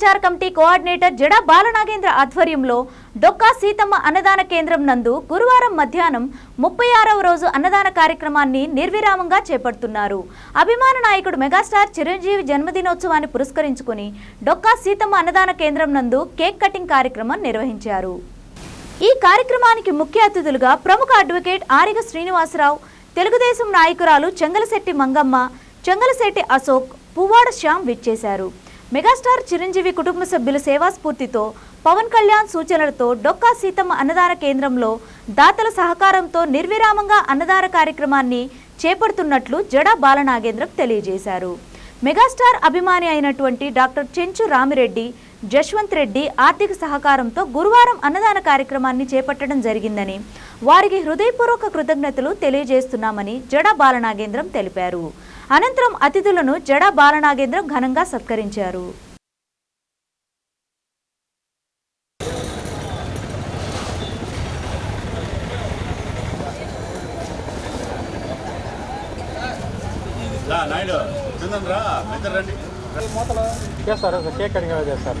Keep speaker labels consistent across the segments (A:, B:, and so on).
A: ప్రచార committee coordinator జడ బాలనాగేంద్ర ఆధ్వర్యంలో డొక్కా సీతమ్మ అన్నదాన కేంద్రం నందు గురువారం మధ్యాహ్నం ముప్పై ఆరవ రోజు అన్నదాన కార్యక్రమాన్ని నిర్విరామంగా చేపడుతున్నారు. అభిమాన నాయకుడు మెగాస్టార్ చిరంజీవి జన్మదినోత్సవాన్ని పురస్కరించుకుని డొక్కా సీతమ్మ అన్నదాన కేంద్రం నందు కేక్ కటింగ్ కార్యక్రమం నిర్వహించారు. ఈ కార్యక్రమానికి ముఖ్య అతిథులుగా ప్రముఖ అడ్వకేట్ ఆరిగ శ్రీనివాసరావు తెలుగుదేశం నాయకురాలు చెంగలశెట్టి మంగమ్మ చెంగలశెట్టి అశోక్ పువ్వాడ శ్యామ్ విచ్చేశారు. మెగాస్టార్ చిరంజీవి కుటుంబ సభ్యుల సేవాస్ఫూర్తితో పవన్ కళ్యాణ్ సూచనలతో డొక్కా సీతమ్మ అన్నదాన కేంద్రంలో దాతల సహకారంతో నిర్విరామంగా అన్నదాన కార్యక్రమాన్ని చేపడుతున్నట్లు జడా బాలనాగేంద్రం తెలియజేశారు. మెగాస్టార్ అభిమాని అయినటువంటి డాక్టర్ చెంచు రామిరెడ్డి జశ్వంత్ రెడ్డి ఆర్థిక సహకారంతో గురువారం అన్నదాన కార్యక్రమాన్ని చేపట్టడం జరిగిందని వారికి హృదయపూర్వక కృతజ్ఞతలు తెలియజేస్తున్నామని జడా బాలనాగేంద్రం తెలిపారు. అనంతరం అతిథులను జడా బాలనాగేంద్రం ఘనంగా సత్కరించారు.
B: నాయుడు. చందన్ రా. ఇద్దరు రండి.
C: మూతలు చేస్తారు? కేక్ ఎలా చేస్తారు?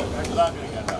C: ఒక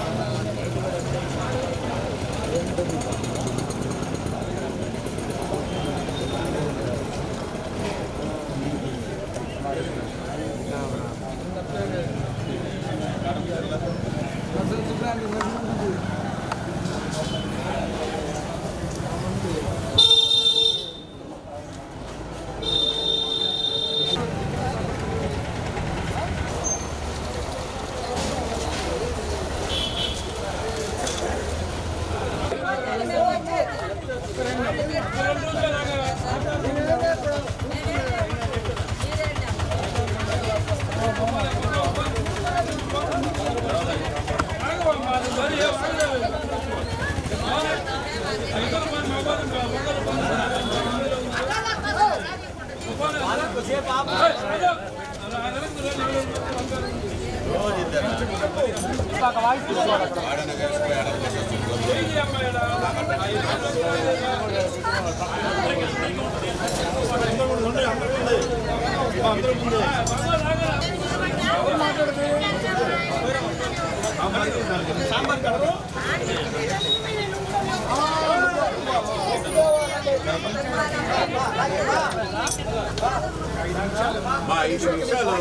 B: బాగుందమ్మా మా ఐదు నిమిషాలు.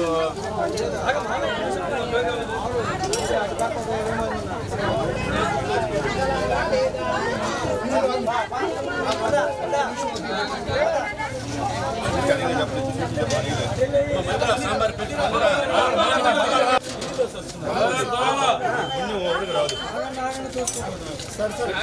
B: సాంబార్ పెట్టి Gracias.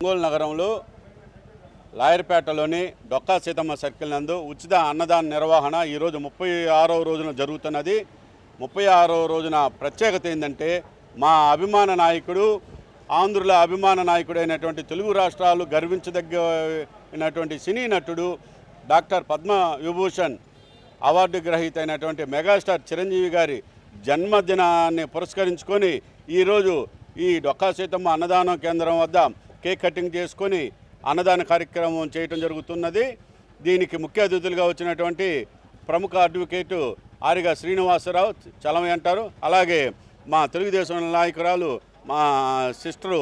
B: ఒంగోలు నగరంలో లాయర్పేటలోని డొక్కా సీతమ్మ సర్కిల్ నందు ఉచిత అన్నదాన నిర్వహణ ఈరోజు ముప్పై ఆరవ రోజున జరుగుతున్నది. ముప్పై ఆరవ రోజున ప్రత్యేకత ఏంటంటే మా అభిమాన నాయకుడు ఆంధ్రుల అభిమాన నాయకుడైనటువంటి తెలుగు రాష్ట్రాలు గర్వించదగినటువంటి సినీ నటుడు డాక్టర్ పద్మ విభూషణ్ అవార్డు గ్రహీత అయినటువంటి మెగాస్టార్ చిరంజీవి గారి జన్మదినాన్ని పురస్కరించుకొని ఈరోజు ఈ డొక్కా సీతమ్మ అన్నదానం కేంద్రం వద్ద కేక్ కటింగ్ చేసుకొని అన్నదాన కార్యక్రమం చేయటం జరుగుతున్నది. దీనికి ముఖ్య అతిథులుగా వచ్చినటువంటి ప్రముఖ అడ్వకేటు ఆరిగా శ్రీనివాసరావు చలమయ్య అంటారు. అలాగే మా తెలుగుదేశం నాయకురాలు మా సిస్టరు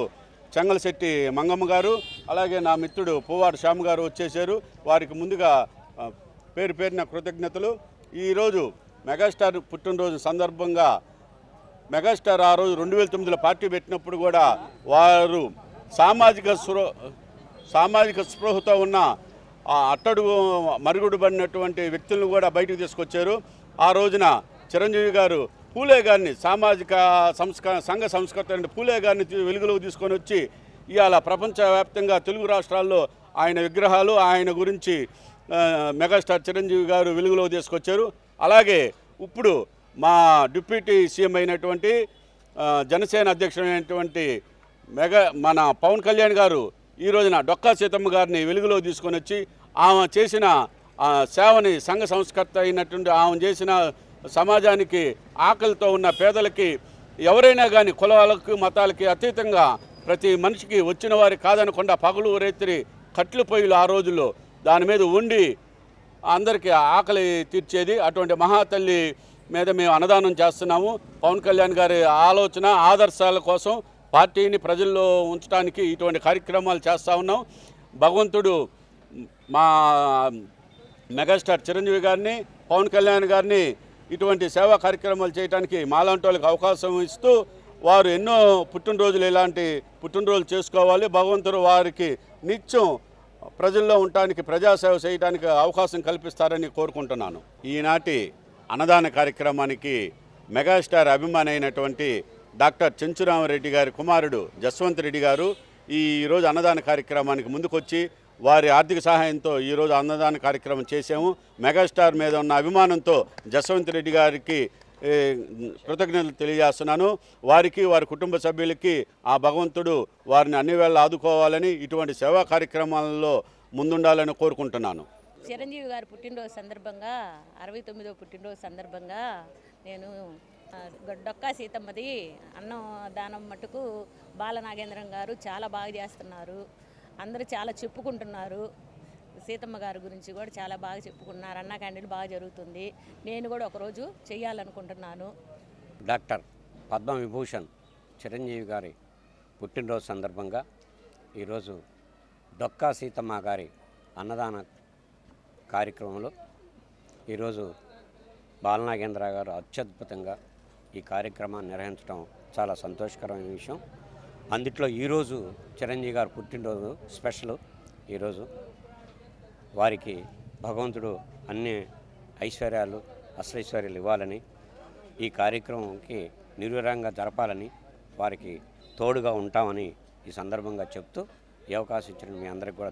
B: చెంగలశెట్టి మంగమ్మ గారు అలాగే నా మిత్రుడు పువ్వాడు శ్యామ్ గారు వచ్చేసారు వారికి ముందుగా పేరు పేరిన కృతజ్ఞతలు. ఈరోజు మెగాస్టార్ పుట్టినరోజు సందర్భంగా మెగాస్టార్ ఆ రోజు రెండు వేల తొమ్మిదిలో పార్టీ పెట్టినప్పుడు కూడా వారు సామాజిక స్పృ సామాజిక స్పృహతో ఉన్న ఆ అట్టడుగు మరుగుడు పడినటువంటి వ్యక్తులను కూడా బయటకు తీసుకొచ్చారు. ఆ రోజున చిరంజీవి గారు పూలే గారిని సామాజిక సంస్క సంఘ సంస్కృతి పూలే గారిని వెలుగులోకి తీసుకొని వచ్చి ఇవాళ ప్రపంచవ్యాప్తంగా తెలుగు రాష్ట్రాల్లో ఆయన విగ్రహాలు ఆయన గురించి మెగాస్టార్ చిరంజీవి గారు వెలుగులోకి తీసుకొచ్చారు. అలాగే ఇప్పుడు మా డిప్యూటీ సీఎం అయినటువంటి జనసేన అధ్యక్షుడైనటువంటి మెగా మన పవన్ కళ్యాణ్ గారు ఈ రోజున డొక్కా సీతమ్మ గారిని వెలుగులో తీసుకొని వచ్చి ఆమె చేసిన ఆ, సేవని సంఘ సంస్కర్త అయినటువంటి ఆమె చేసిన సమాజానికి ఆకలితో ఉన్న పేదలకి ఎవరైనా కానీ కులాలకు మతాలకి అతీతంగా ప్రతి మనిషికి వచ్చిన వారి కాదనకుండా పగలు రైత్రి కట్లు పొయ్యిలు ఆ రోజుల్లో దాని మీద ఉండి అందరికీ ఆకలి తీర్చేది అటువంటి మహాతల్లి మీద మేము అన్నదానం చేస్తున్నాము. పవన్ కళ్యాణ్ గారి ఆలోచన ఆదర్శాల కోసం పార్టీని ప్రజల్లో ఉంచడానికి ఇటువంటి కార్యక్రమాలు చేస్తూ ఉన్నాం. భగవంతుడు మా మెగాస్టార్ చిరంజీవి గారిని పవన్ కళ్యాణ్ గారిని ఇటువంటి సేవా కార్యక్రమాలు చేయడానికి మాలాంటి వాళ్ళకి అవకాశం ఇస్తూ వారు ఎన్నో పుట్టినరోజులు ఇలాంటి పుట్టినరోజులు చేసుకోవాలి. భగవంతుడు వారికి నిత్యం ప్రజల్లో ఉండటానికి ప్రజాసేవ చేయడానికి అవకాశం కల్పిస్తారని కోరుకుంటున్నాను. ఈనాటి అన్నదాన కార్యక్రమానికి మెగాస్టార్ అభిమాని అయినటువంటి డాక్టర్ చెంచురామరెడ్డి గారి కుమారుడు జస్వంత్ రెడ్డి గారు ఈ అన్నదాన కార్యక్రమానికి ముందుకొచ్చి వారి ఆర్థిక సహాయంతో ఈరోజు అన్నదాన కార్యక్రమం చేసాము మెగాస్టార్ మీద ఉన్న అభిమానంతో జస్వంత్ రెడ్డి గారికి కృతజ్ఞతలు తెలియజేస్తున్నాను. వారికి వారి కుటుంబ సభ్యులకి ఆ భగవంతుడు వారిని అన్ని వేళ ఆదుకోవాలని ఇటువంటి సేవా కార్యక్రమాలలో ముందుండాలని కోరుకుంటున్నాను.
D: చిరంజీవి గారి పుట్టినరోజు సందర్భంగా అరవై తొమ్మిదో పుట్టినరోజు సందర్భంగా నేను డొక్కా సీతమ్మది అన్నం దానం మటుకు బాలనాగేంద్రం గారు చాలా బాగా చేస్తున్నారు. అందరూ చాలా చెప్పుకుంటున్నారు. సీతమ్మ గారి గురించి కూడా చాలా బాగా చెప్పుకున్నారు. అన్న క్యాండిల్ బాగా జరుగుతుంది. నేను కూడా ఒకరోజు చెయ్యాలనుకుంటున్నాను.
E: డాక్టర్ పద్మ విభూషణ్ చిరంజీవి గారి పుట్టినరోజు సందర్భంగా ఈరోజు డొక్కా సీతమ్మ గారి అన్నదాన కార్యక్రమంలో ఈరోజు బాలనాగేంద్ర గారు అత్యద్భుతంగా ఈ కార్యక్రమాన్ని నిర్వహించడం చాలా సంతోషకరమైన విషయం. అందుట్లో ఈరోజు చిరంజీవి గారు పుట్టినరోజు స్పెషల్ ఈరోజు. వారికి భగవంతుడు అన్ని ఐశ్వర్యాలు అష్టైశ్వర్యాలు ఇవ్వాలని ఈ కార్యక్రమంకి నిర్విరంగా జరపాలని వారికి తోడుగా ఉంటామని ఈ సందర్భంగా చెప్తూ ఈ అవకాశం ఇచ్చిన మీ అందరికీ కూడా